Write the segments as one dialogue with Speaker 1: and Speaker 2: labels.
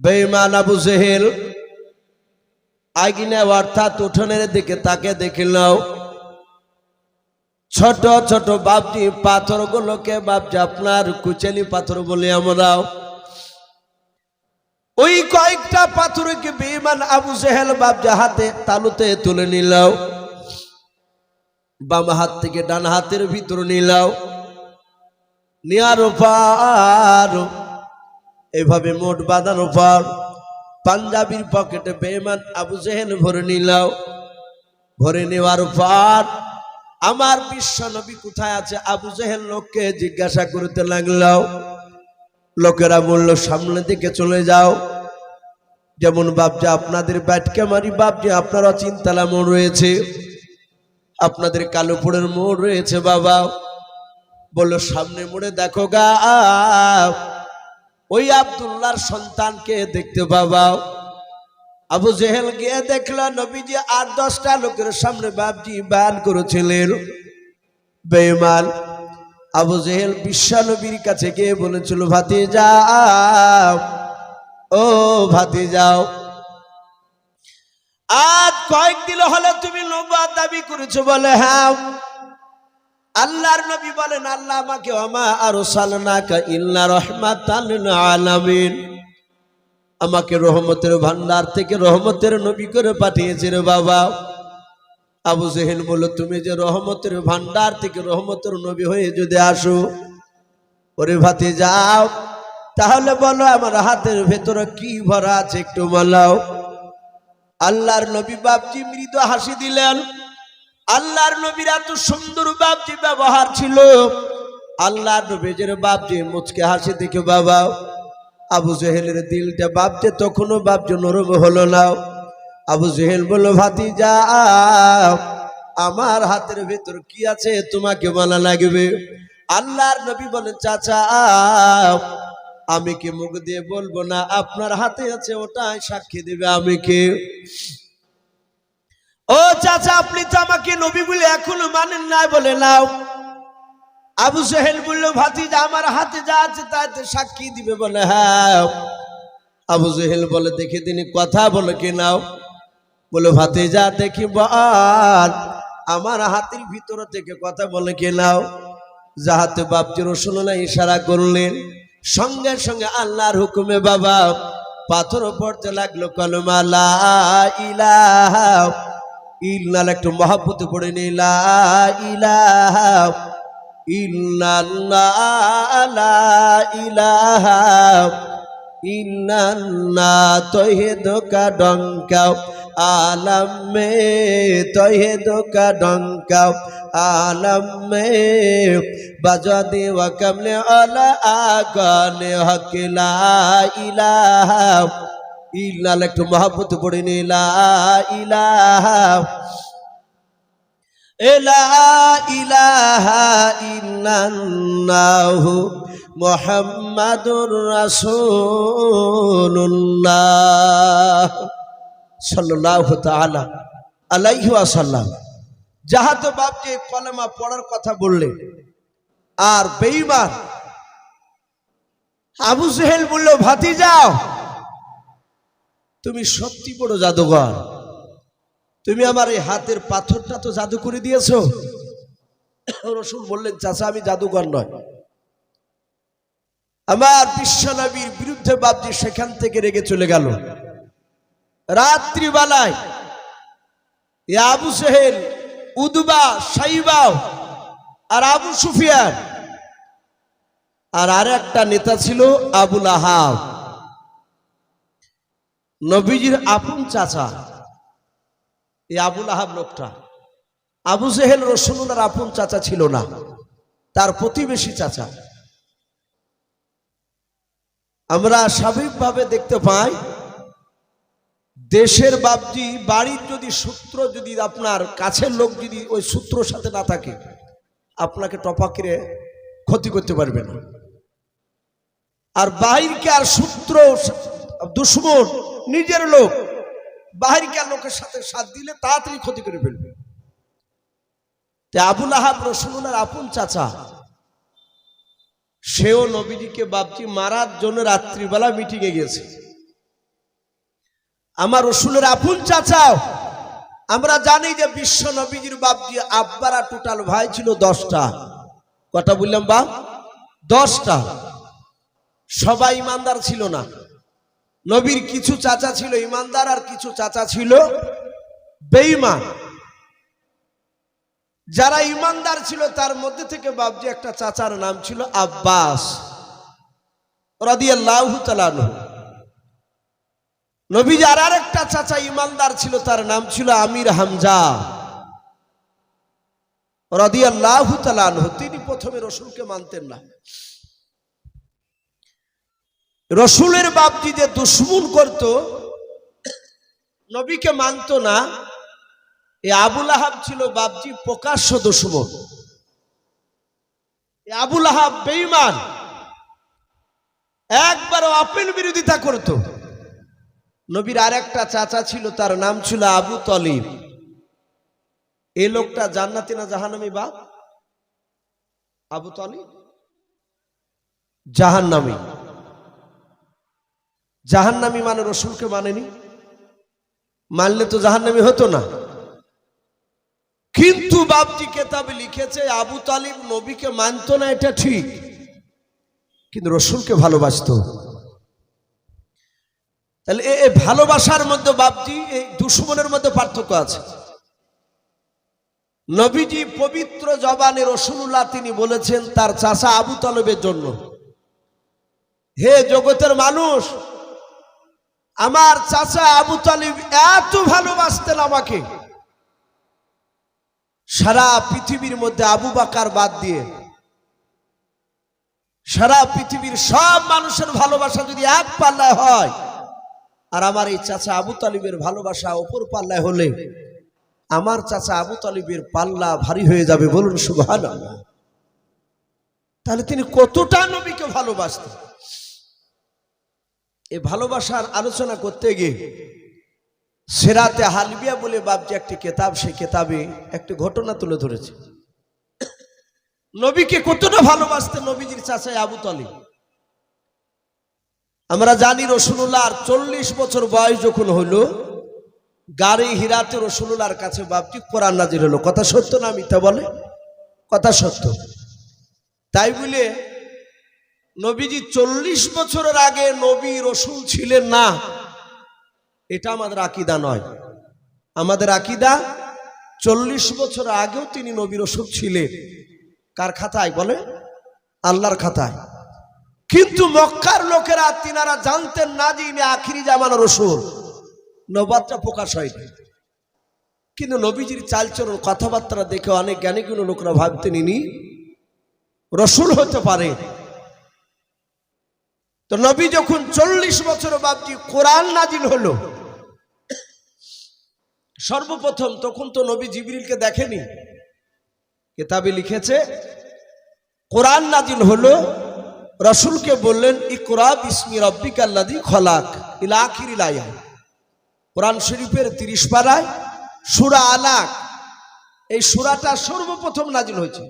Speaker 1: বেঈমান আবু জেহেল আগিনে অর্থাৎ উঠোনের দিকে তাকে দেখিল। ছোট ছোট বাপজি পাথরগুলোকে বাপজি আপনার কুচেলি পাথর বলি আমরাও ওই কয়েকটা পাথরকে বেঈমান আবু জেহেল বাপজি হাতে তালুতে তুলে নিলাও বাম হাত থেকে ডান হাতের ভিতর নিলাও নেয়ার পার এভাবে মোট বাঁধার পর পাঞ্জাবির পকেটে বেমান আবু জেহেল ভরে নিলাও। ভরে নেওয়ার পর আমার বিশ্ব নবী কোথায় আছে? আবু জেহেল লোককে জিজ্ঞাসা করতে লাগলাও। লোকেরা বলল, সামনের দিকে চলে যাও। যেমন বাপজা আপনাদের ব্যাটকে মারি বাপজা আপনারা চিন্তালা মোড় রয়েছে। আপনাদের কালোপুরের মোড় রয়েছে, বাবা। বলল, সামনে মোড়ে দেখো গা। ওই আবদুল্লাহর সন্তানকে দেখতে বাবা আবু জেহেল গিয়ে দেখল, নবীজি আট দশটা লোকের সামনে বাপজি বান করেছিলেন। বেমাল আবু জেহেল বিশ্বনবীর কাছে গিয়ে বলেছিল ভাতি যাও ও ভাতি যাও আজ কয়েকদিন হলে তুমি নবাদ দাবি করেছ বলে হ্যাঁ আল্লাহর নবী বলেন, আল্লাহ আমাকে আমা আর ইল্লা রহমাতাল আলামিন। আমাকে রহমতের ভান্ডার থেকে রহমতের নবী করে পাঠিয়েছে রে বাবা। আবু জেহেল বলল, তুমি যে রহমতের ভান্ডার থেকে রহমতের নবী হয়ে যদি আসো, ওরে ভাতে যাও তাহলে বলো আমার হাতের ভেতরে কি ভরা আছে একটু বলাও আল্লাহর নবী বাপজি মৃদু হাসি দিলেন। আল্লাহর নবীর এত সুন্দর বাপজি ব্যবহার ছিল। আল্লাহর নবীজের বাপজি মুচকে হাসি দেখে বাবা, আবু জেহেলের দিলটা বাপজে তখনও বাপজে নরম হলো না। আবু জেহেল বলল ভাতি যা আমার হাতের ভেতর কি আছে তোমাকে বলা লাগবে? আল্লাহর নবী বলেন, চাচা, আমি কি মুখ দিয়ে বলব না? আপনার হাতে আছে, ওটাই সাক্ষী দেবে আমি কে ও চাচা, আপনি তো আমাকে নবী বলে এখনও মানেন না বলে নাও। আবু সেহেল বলল, ভাতিজা, আমার হাতে যা আছে তাতে সাক্ষী দিবে বলে হ্যাঁ। আবু জেহেল বলে, দেখে তিনি কথা বলে কে নাও? বলে ভাতিজা, দেখি বল, আমার হাতের ভিতর থেকে কথা বলে কে নাও? যাহাতে বাপজির রসুল্লাহ ইশারা করলেন। সঙ্গে সঙ্গে আল্লাহর হুকুমে, বাবা, পাথর পড়তে লাগল কলমা, লা ইলাহা ইল্লাল একটু মহাব্বতে পড়ে ইলাহা, ইল্লাল্লাহ, লা ইলাহা, ইল্লাল্লাহ, তহে দোকা ডঙ্কাও আলম তহে দোকা ডঙ্কাও আলম মে, বাজা দেওয়া কমলে আলা আগানে হকিলা ইলাহা। ইল্লাল একটু মহাব্বত পড়ে নিলা ইলাহা এলা ইলাহা ইল্লাল্লাহু মুহাম্মাদুর রাসূলুল্লাহ সাল্লাল্লাহু তাআলা আলাইহি ওয়াসাল্লাম। যাহা তো বাপকে কলেমা পড়ার কথা বললে, আর বেঈমান আবু জেহেল বলল ভাতি যাও তুমি সত্যি বড় জাদুঘর। তুমি আমার এই হাতের পাথরটা তো জাদু করে দিয়েছ। রসুল বললেন, চাচা, আমি জাদুঘর নয়। আমার বিশ্বনবীর বিরুদ্ধে বাবজি সেখান থেকে রেগে চলে গেল। রাত্রিবেলায় আবু সেহেল, উদবা, সাইবাও আর আবু সুফিয়ান আর আর একটা নেতা ছিল আবুল আহাব। নবীজির আপন চাচা, এই আবুল আহাব লোকটা। আবু জেহেল রসুল্লার আপন চাচা ছিল না, তার প্রতিবেশী চাচা। আমরা স্বাভাবিকভাবে দেখতে পাই, দেশের বাপজি, বাড়ির যদি সূত্র যদি আপনার, কাছের লোক যদি ওই সূত্রর সাথে না থাকে, আপনাকে টপাকিরে ক্ষতি করতে পারবে না। আর বাহিরকে আর সূত্র, দুশ্মন নিজের লোক। বাহিরকার লোকের সাথে সাথ দিলে তাড়াতাড়ি ক্ষতি করে ফেলবে। আবুল আহাব রসুল্লার আপন চাচা, সেও নবীজিকে বাপজি মারার জন্য রাত্রিবেলা মিটিংয়ে গেছে আমার রসুলের আপন চাচাও আমরা জানি যে বিশ্ব নবীজির বাপজি আব্বারা টোটাল ভাই ছিল দশটা। কটা বললাম বাপ দশটা। সবাই ইমানদার ছিল না। নবীর কিছু চাচা ছিল, ইমানদার, আর কিছু চাচা ছিল বেঈমান। যারা ইমানদার ছিল, তার মধ্যে থেকে বাপজি একটা চাচার নাম ছিল আব্বাস, রাদিয়াল্লাহু তাআলা আনহু। নবীজি আর আরেকটা চাচা ইমানদার ছিল, তার নাম ছিল আমির হামজা, রাদিয়াল্লাহু তাআলা আনহু। তিনি প্রথমে রসুলকে মানতেন না। রসুলের বাপজি যে দুশ্মন করত, নবীকে মানতো না, এ আবুল আহাব ছিল বাপজি প্রকাশ্য দুশ্মন। এ আবুল আহাব বেঈমান। একবার আপেল বিরোধিতা করত। নবীর আরেকটা চাচা ছিল, তার নাম ছিল আবু তলিব। এই লোকটা জান্নাতি না জাহান্নামি বাপ? আবু তলিব? জাহান্নামী। জাহান্নামী মানে রসুলকে মানেনি। মানলে তো জাহান্নামী হতো না। কিন্তু বাপজি কেতাবে লিখেছে, আবু তালিব নবীকে মানতো না, এটা ঠিক। কিন্তু রসুলকে ভালোবাসতো। তাহলে এ এ ভালোবাসার মধ্যে বাপজি এই দুশ্মনের মধ্যে পার্থক্য আছে। নবীজি পবিত্র জবানে রসুল্লাহ তিনি বলেছেন, তার চাষা আবু তালবের জন্য। হে জগতের মানুষ আমার চাচা আবু তালিব এত ভালোবাসতেন আমাকে। সারা পৃথিবীর মধ্যে আবু বাকার বাদ দিয়ে সারা পৃথিবীর সব মানুষের ভালোবাসা যদি এক পাল্লায় হয়, আর আমার এই চাচা আবু তালিবের ভালোবাসা অপর পাল্লায় হলে আমার চাচা আবু তালিবের পাল্লা ভারী হয়ে যাবে বলুন সুভান তাহলে তিনি কতটা নবীকে ভালোবাসতেন? এই ভালোবাসার আলোচনা করতে গিয়ে সেরাতে হালবিয়া বলে বাপজি একটি কেতাব, সেই কেতাবে একটি ঘটনা তুলে ধরেছে। নবীকে কতটা ভালোবাসতেন নবীজির চাচাই আবু তালিব? আমরা জানি রসুল্লাহর চল্লিশ বছর বয়স যখন হলো, গাড়ি হিরাতে রসুল্লাহর কাছে বাপটি কোরআন নাজির হলো। কথা সত্য না মিথ্যা বলে? কথা সত্য। তাই বলে নবীজি চল্লিশ বছরের আগে নবী রসুল ছিলেন না। এটা আমাদের আকিদা নয়। আমাদের আকিদা চল্লিশ বছর আগেও তিনি নবী রসুল ছিলেন। কার খাতায় বলে? আল্লাহর খাতায়। কিন্তু মক্কার লোকেরা তিনারা জানতেন না যে ইনি আখিরি জামান রসুল। নবাদটা প্রকাশ হয়নি। কিন্তু নবীজির চালচরণ কথাবার্তা দেখে অনেক জ্ঞানীগুলো লোকরা ভাবতেন ইনি রসুল হতে পারে। তো নবী যখন চল্লিশ বছর বাপজি কোরআন নাজিল হলো, সর্বপ্রথম তখন তো নবী জিবরিলকে দেখেনি। কেতাবে লিখেছে, কোরআন নাজিল হলো, রসুলকে বললেন, ইকরা বিসমি রব্বিক আল্লাদি খলাক ইলা আখির ইলাইয়া কোরআন শরীফের তিরিশ পাড়ায় সুরা আলাক, এই সুরাটা সর্বপ্রথম নাজিল হয়েছে।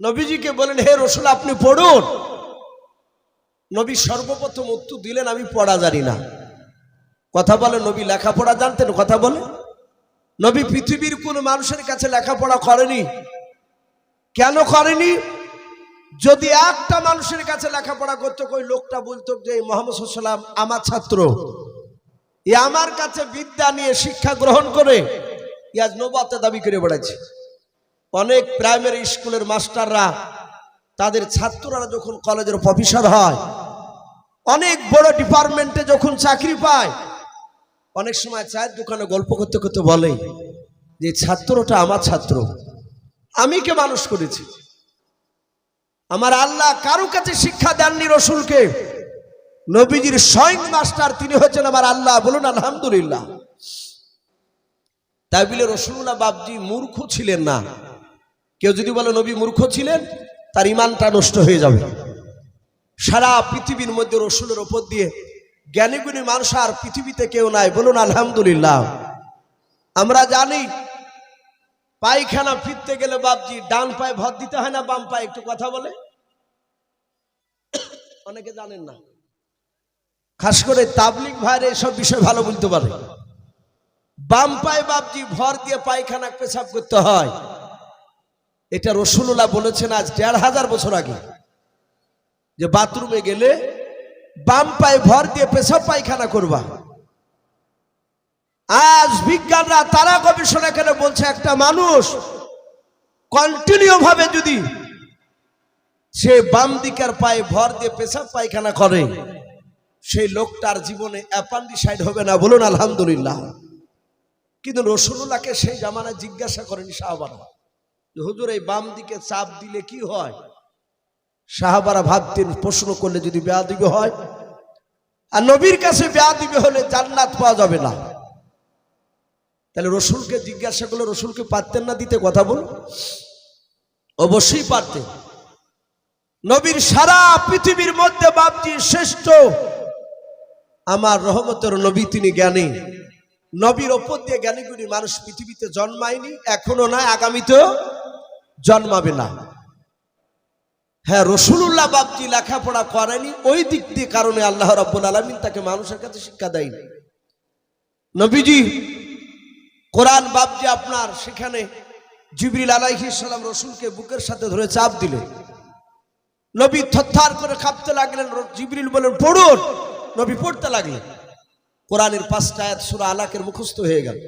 Speaker 1: নবীজিকে বলেন হে রসুল, আপনি পড়ুন। নবী সর্বপ্রথম উত্তর দিলেন, আমি পড়া জানি না। কথা বলে, নবী লেখাপড়া জানতেন? কথা বলে, নবী পৃথিবীর কোন মানুষের কাছে লেখাপড়া করেনি? কেন করেনি? যদি একটা মানুষের কাছে লেখাপড়া করতো, কই লোকটা বলতো যে, মোহাম্মদ সাল্লাম আমার ছাত্র। এ আমার কাছে বিদ্যা নিয়ে শিক্ষা গ্রহণ করে ইয়াজ নবাতে দাবি করে বেড়াচ্ছে অনেক প্রাইমারি স্কুলের মাস্টাররা, তাদের ছাত্ররা যখন কলেজের প্রফেসর হয় অনেক বড় ডিপার্টমেন্টে যখন চাকরি পায়, অনেক সময় চায়ের দোকানে গল্প করতে করতে বলে যে, ছাত্রটা আমার ছাত্র। আমি কে মানুষ করেছি? আমার আল্লাহ কারও কাছে শিক্ষা দেননি রসুলকে। নবীজির স্বয়ং মাস্টার তিনি হচ্ছেন আমার আল্লাহ। বলুন, আলহামদুলিল্লাহ। তাই বলে রসুল্লাহ বাবজি মূর্খ ছিলেন না। কেউ যদি বলে, নবী মূর্খ ছিলেন, তার ইমানটা নষ্ট হয়ে যাবে। সারা পৃথিবীর মধ্যে রসুলের ওপর দিয়ে জ্ঞানীগুণী মানুষ আর পৃথিবীতে কেউ নাই। বলুন, আলহামদুলিল্লাহ। আমরা জানি, পায়খানা ফিরতে গেলে বাপজি ডান পায়ে ভর দিতে হয় না, বাম পায়ে একটু কথা বলে। অনেকে জানেন না। খাস করে তাবলিক ভাইয়ের এসব বিষয় ভালো বলতে পারে। বাম পায়ে বাপজি ভর দিয়ে পায়খানা পেশাব করতে হয়। এটা রসুল্লাহ বলেছেন আজ দেড় হাজার বছর আগে। যে বাথরুমে গেলে বাম পায়ে ভর দিয়ে পেশাব পায়খানা করবা। আজ বিজ্ঞানরা, তারা গবেষণা করে বলছে, একটা মানুষ কন্টিনিউ ভাবে যদি সে বাম দিকের পায়ে ভর দিয়ে পেশাব পায়খানা করে, সেই লোকটার জীবনে অ্যাপান্ডিসাইড হবে না বলুন আলহামদুলিল্লাহ। কিন্তু রসুল্লাহকে সেই জামানায় জিজ্ঞাসা করেনি সাহাবারা হুজুর, এই বাম দিকে চাপ দিলে কি হয়? সাহাবারা ভাবতেন, প্রশ্ন করলে যদি বেয়া দিবে হয়? আর নবীর কাছে বেয়া দিবে হলে জান্নাত পাওয়া যাবে না। তাহলে রসুলকে জিজ্ঞাসা করলে রসুলকে পারতেন না দিতে কথা বল? অবশ্যই পারতেন। নবীর সারা পৃথিবীর মধ্যে বাপজি শ্রেষ্ঠ। আমার রহমতের নবী তিনি জ্ঞানী। নবীর ওপর দিয়ে জ্ঞানীগুলি মানুষ পৃথিবীতে জন্মায়নি, এখনও নয় আগামীতেও জন্মাবে না। হ্যাঁ রসুল্লাহ বাপজি লেখাপড়া করেনি, ওই দিক দিয়ে কারণে আল্লাহ রব্বুল আলমিন তাকে মানুষের কাছে শিক্ষা দেয়নি। নবীজি, কোরআন বাপজি আপনার, সেখানে জিবরিল আলাইহিস সালাম রসুলকে বুকের সাথে ধরে চাপ দিলেন। নবী থরথর করে কাঁপতে লাগলেন জিবরিল বলেন পড়ুন। নবী পড়তে লাগলেন। কোরআনের পাঁচটা আয়াত সূরা আলাকের মুখস্থ হয়ে গেল।